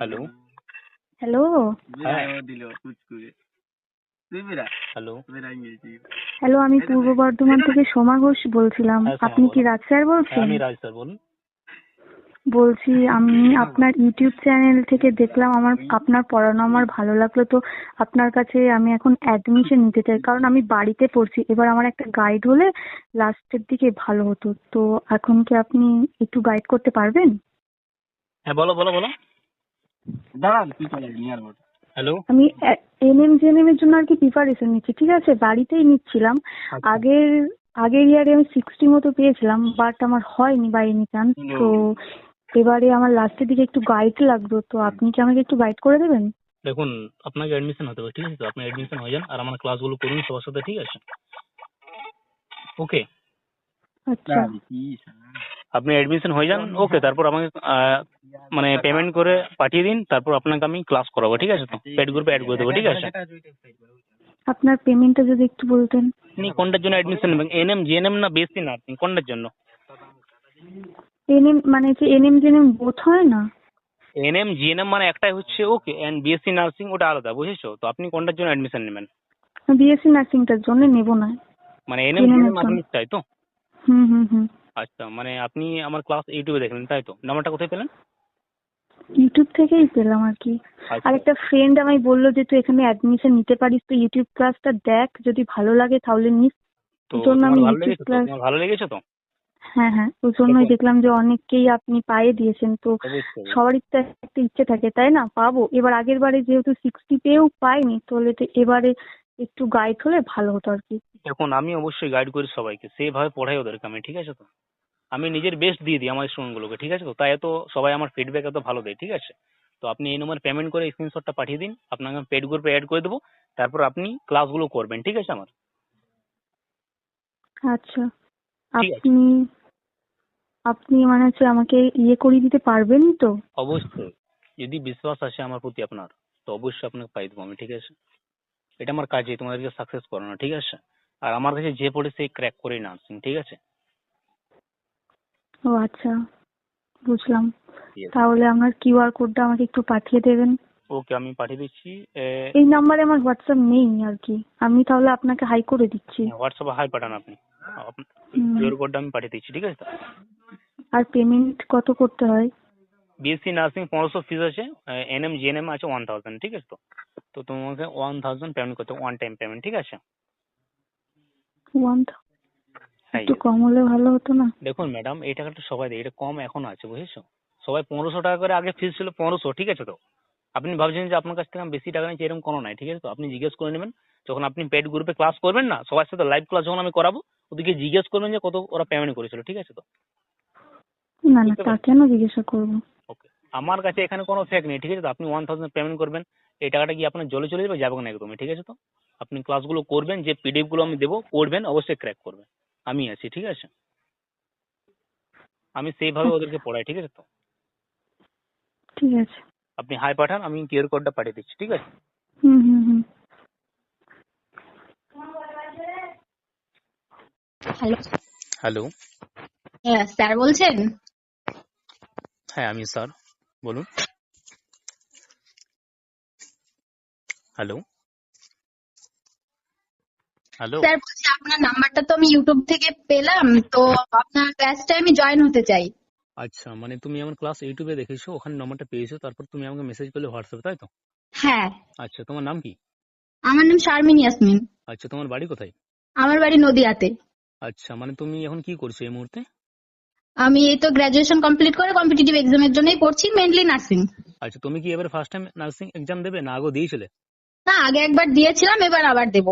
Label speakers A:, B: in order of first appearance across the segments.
A: Hello
B: hello
A: হ্যাঁ। Hello
B: আমি পূর্ব বর্ধমান থেকে সোমা ঘোষ বলছিলাম।
A: হ্যাঁ,
B: আপনি কি রাজ স্যার
A: হ্যাঁ
B: বলছেন?
A: আমি রাজ স্যার বলুন।
B: বলছি আমি আপনার ইউটিউব চ্যানেল থেকে দেখলাম আমার আপনার পড়ানো আমার ভালো লাগল। তো আপনার কাছে আমি এখন অ্যাডমিশন নিতে চাই কারণ আমি বাড়িতে পড়ছি। এবার আমার একটা গাইড হলে লাস্টের দিকে ভালো হতো। তো এখন কি আপনি একটু গাইড করতে পারবেন?
A: হ্যাঁ বলো বলো বলো।
C: দাঁড়ান তুই চলে নিয়ার বোর্ড
A: হ্যালো?
B: আমি এনএম জেএনএম এর জন্য আর কি প্রিপারেশন নিচ্ছি ঠিক আছে? বাড়িতেই নিচ্ছিলাম।
A: আচ্ছা।
B: আগের আগের ইয়ারে আমি সিক্সটি মতো পেয়েছিলাম বাট আমার হয়নি বাই এনি চান্স তো এবারে আমার লাস্টের দিকে একটু গাইড লাগতো তো আপনি কি আমাকে একটু গাইড করে দেবেন?
A: দেখুন আপনাকে অ্যাডমিশন হতে হবে ঠিক আছে তো? আপনি অ্যাডমিশন হয়ে যান আর আমার ক্লাসগুলো করুন সবার সাথে ঠিক আছে? ওকে
B: আচ্ছা।
A: আপনি অ্যাডমিশন হয়ে যান ওকে তারপর আমাকে আহ, মানে পেমেন্ট করে পাঠিয়ে দিন তারপর আপনাকে আমি ক্লাস করাবো ঠিক আছে তো? পেড গ্রুপে অ্যাড করে দেবো ঠিক আছে?
B: আপনার পেমেন্টটা যদি একটু বলতেন।
A: আপনি কোনটার জন্য অ্যাডমিশন নেবেন? এনএম জিএনএম না বেসি নার্সিং কোনটার জন্য?
B: এনএম মানে যে এনএম জেএনএম বোথ হয় না?
A: এনএম জিএনএম মানে একটাই হচ্ছে ওকে এন্ড বিএসসি নার্সিং ওটা আলাদা বুঝেছ? তো আপনি কোনটার জন্য অ্যাডমিশন নেবেন?
B: বিএসসি নার্সিংটার জন্য নেব না।
A: মানে এনএম
B: NM
A: জিএনএম। আপনি তাই তো?
B: হুম হুম হুম।
A: আচ্ছা মানে আপনি আমার ক্লাস ইউটিউবে দেখলেন তাই তো? নাম্বারটা কোথায় পেলেন?
B: ইউটিউব থেকেই পেলাম আর কি। আর একটা ফ্রেন্ড আমায় বলল যে তুই এখানে অ্যাডমিশন নিতে পারিস তো ইউটিউব ক্লাসটা দেখ যদি ভালো লাগে তাহলে নিস।
A: তো
B: ওই জন্য
A: তোমার
B: আমি
A: ভালো
B: ইউটিউব ক্লাস
A: তোমার ভালো লেগেছে তো?
B: হ্যাঁ হ্যাঁ ওই জন্যই দেখলাম যে অনেককেই আপনি পায়ে দিয়েছেন তো সবারই তো একটা ইচ্ছে থাকে তাই না? পাবো। এবার আগের বারে যেহেতু সিক্সটি পেয়েও পাইনি তাহলে তো এবারে একটু গাইড হলে ভালো হতো আর কি।
A: দেখুন আমি অবশ্যই গাইড করি সবাইকে। সেভাবে পড়াই ওদেরকে আমি ঠিক আছে তো? আমি নিজের বেস্ট দিয়ে দিই আমার স্টুডেন্টগুলোকে ঠিক আছে তো? তাই এত সবাই আমার ফিডব্যাক এত ভালো দেয় ঠিক আছে? তো আপনি এই নম্বর পেমেন্ট করে স্ক্রিনশটটা পাঠিয়ে দিন আপনাকে আমি পেড গ্রুপে অ্যাড করে দেবো তারপর আপনি ক্লাসগুলো করবেন ঠিক আছে আমার?
B: আচ্ছা। আপনি আপনি মানে হচ্ছে আমাকে ইয়ে করিয়ে দিতে পারবেন তো?
A: অবশ্যই। যদি বিশ্বাস আসে আমার প্রতি আপনার তো অবশ্যই আপনাকে পাই দেবো আমি ঠিক আছে? এটা আমার কাজে তোমাদেরকে সাকসেস করানো ঠিক আছে? আর আমার কাছে যে পড়ে সেই ক্র্যাক করে নার্সিং ঠিক আছে?
B: ও আচ্ছা বুঝলাম. তাহলে আপনার কিউআর কোডটা আমাকে একটু পাঠিয়ে দেবেন।
A: ওকে আমি পাঠিয়ে দিচ্ছি
B: এই নাম্বারে আমার হোয়াটসঅ্যাপ নেই আর কি। আমি তাহলে আপনাকে হাই করে দিচ্ছি।
A: হোয়াটসঅ্যাপে হাই পাঠান আপনি। কিউআর কোডটা আমি পাঠিয়ে দিচ্ছি ঠিক আছে?
B: আর পেমেন্ট কত করতে হয়?
A: বিএসসি নার্সিং পনেরোশো ফিস আছে এনএম জিএনএম আছে ওয়ান থাউজেন্ড ঠিক আছে তো? তো তোমাকে ওয়ান থাউজেন্ড পেমেন্ট করতে ওয়ান টাইম পেমেন্ট ঠিক আছে?
B: ওয়ান
A: হ্যাঁ
B: একটু কম হলে ভালো হতো না?
A: দেখুন ম্যাডাম এই টাকাটা সবাই দেয় এটা কম এখন আছে বুঝেছ? সবাই পনেরোশো টাকা করে আগে ফিস ছিল পনেরোশো ঠিক আছে তো? আপনি ভাবছেন যে আপনার কাছ থেকে আমি বেশি টাকা নিচ্ছি এরকম কোনো নাই ঠিক আছে তো? আপনি জিজ্ঞেস করে নেবেন যখন আপনি পেড গ্রুপে ক্লাস করবেন না সবার সাথে লাইভ ক্লাস যখন আমি করাবো ওদিকে জিজ্ঞেস করবেন যে কত ওরা পেমেন্ট করেছিল ঠিক আছে তো?
B: না না তা কেন জিজ্ঞাসা করব?
A: ওকে আমার কাছে এখানে কোনো ফেক নেই ঠিক আছে তো? আপনি ওয়ান থাউজেন্ড পেমেন্ট করবেন এই টাকাটা কি আপনার জলে চলে যাবে যাবে না একদমই ঠিক আছে তো? আপনি ক্লাসগুলো করবেন যে পিডিএফগুলো আমি দেবো পড়বেন অবশ্যই ক্র্যাক করবেন। আমি আছি ঠিক আছে? আমি সেইভাবে ওদেরকে পড়াই ঠিক আছে তো?
B: ঠিক আছে।
A: আপনি হাই পাঠান আমি কিউআর কোডটা পাঠিয়ে দিচ্ছি ঠিক আছে?
B: হুম হুম হুম।
D: হ্যালো
A: হ্যালো
D: হ্যাঁ স্যার বলছেন?
A: হ্যাঁ আমি স্যার বলুন। হ্যালো হ্যালো
D: স্যার বলছি আপনার নাম্বারটা তো আমি ইউটিউব থেকে পেলাম তো আপনার ক্লাসটা আমি জয়েন হতে চাই।
A: আচ্ছা মানে তুমি আমার ক্লাস ইউটিউবে দেখেছ ওখানে নম্বরটা পেয়েছ তারপর তুমি আমাকে মেসেজ করলে হোয়াটসঅ্যাপে তাই তো?
D: হ্যাঁ।
A: আচ্ছা তোমার নাম কি?
D: আমার নাম শারমিন ইয়াসমিন
A: আচ্ছা তোমার বাড়ি কোথায়?
D: আমার বাড়ি নদিয়াতে।
A: আচ্ছা মানে তুমি এখন কি করছ এই মুহূর্তে?
D: আমি এই তো গ্রাজুয়েশন কমপ্লিট করে কম্পিটিটিভ এক্সামের জন্যই পড়ছি মেনলি নার্সিং
A: আচ্ছা তুমি কি এবার ফার্স্ট টাইম নার্সিং এক্সাম দেবে? না আগেও দিয়েছিলে?
D: না আগে একবার দিয়েছিলাম এবার আবার দেব।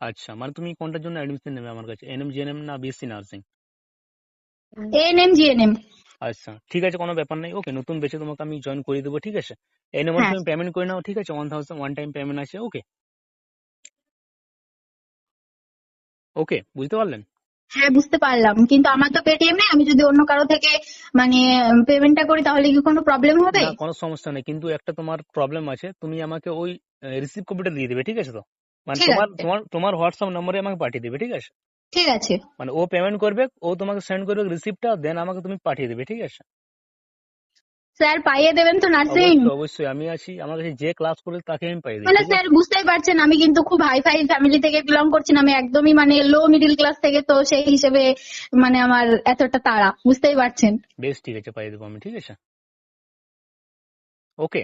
A: আচ্ছা মানে তুমি কোনটার জন্য অ্যাডমিশন নেবে আমার কাছে? এনএম জিএনএম না বিএসসি নার্সিং
D: এএনএম জিএনএম
A: আচ্ছা ঠিক আছে কোনো ব্যাপার নেই। ওকে নতুন বেছে তোমাকে আমি জয়েন করে দেবো ঠিক আছে? এই নম্বর। তুমি পেমেন্ট করে নাও ঠিক আছে? One thousand one time payment আছে ওকে ওকে বুঝতে পারলেন?
D: হ্যাঁ বুঝতে পারলাম। কিন্তু আমার তো পেটিএম নেই আমি যদি অন্য কারও থেকে মানে পেমেন্টটা করি তাহলে কি কোনো প্রবলেম হবে?
A: না কোনো সমস্যা নেই। কিন্তু একটা তোমার প্রবলেম আছে তুমি আমাকে ওই রিসিভ কপিটা দিয়ে দেবে ঠিক আছে তো? মানে তোমার। তোমার তোমার হোয়াটসঅ্যাপ নম্বরে আমাকে পাঠিয়ে দেবে ঠিক আছে?
D: ঠিক আছে।
A: মানে ও পেমেন্ট করবে ও তোমাকে সেন্ড করবে রিসিপ্টটা দেন আমাকে তুমি পাঠিয়ে দেবে ঠিক আছে?
D: স্যার পাইয়ে দেবেন তো নার্সিং
A: অবশ্যই আমি আছি। আমার কাছে যে ক্লাস করে তাকে আমি পাই দিই
D: মানে স্যার বুঝতেই পারছেন আমি কিন্তু খুব হাই ফাই ফ্যামিলি থেকে বিলং করছি না আমি একদমই মানে লো মিডিল ক্লাস থেকে তো সেই হিসেবে মানে আমার এতটা তাড়া বুঝতেই পারছেন?
A: বেশ ঠিক আছে পাইয়ে দেবো আমি ঠিক আছে? ওকে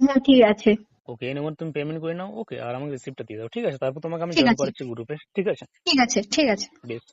D: হ্যাঁ ঠিক আছে।
A: ওকে এই নম্বর তুমি পেমেন্ট করে নাও ওকে আর আমাকে রিসিপ্টটা দিয়ে দাও ঠিক আছে? তারপর তোমাকে আমি জয়েন করাচ্ছি গ্রুপে ঠিক আছে?
D: ঠিক আছে ঠিক আছে।
A: বেশ।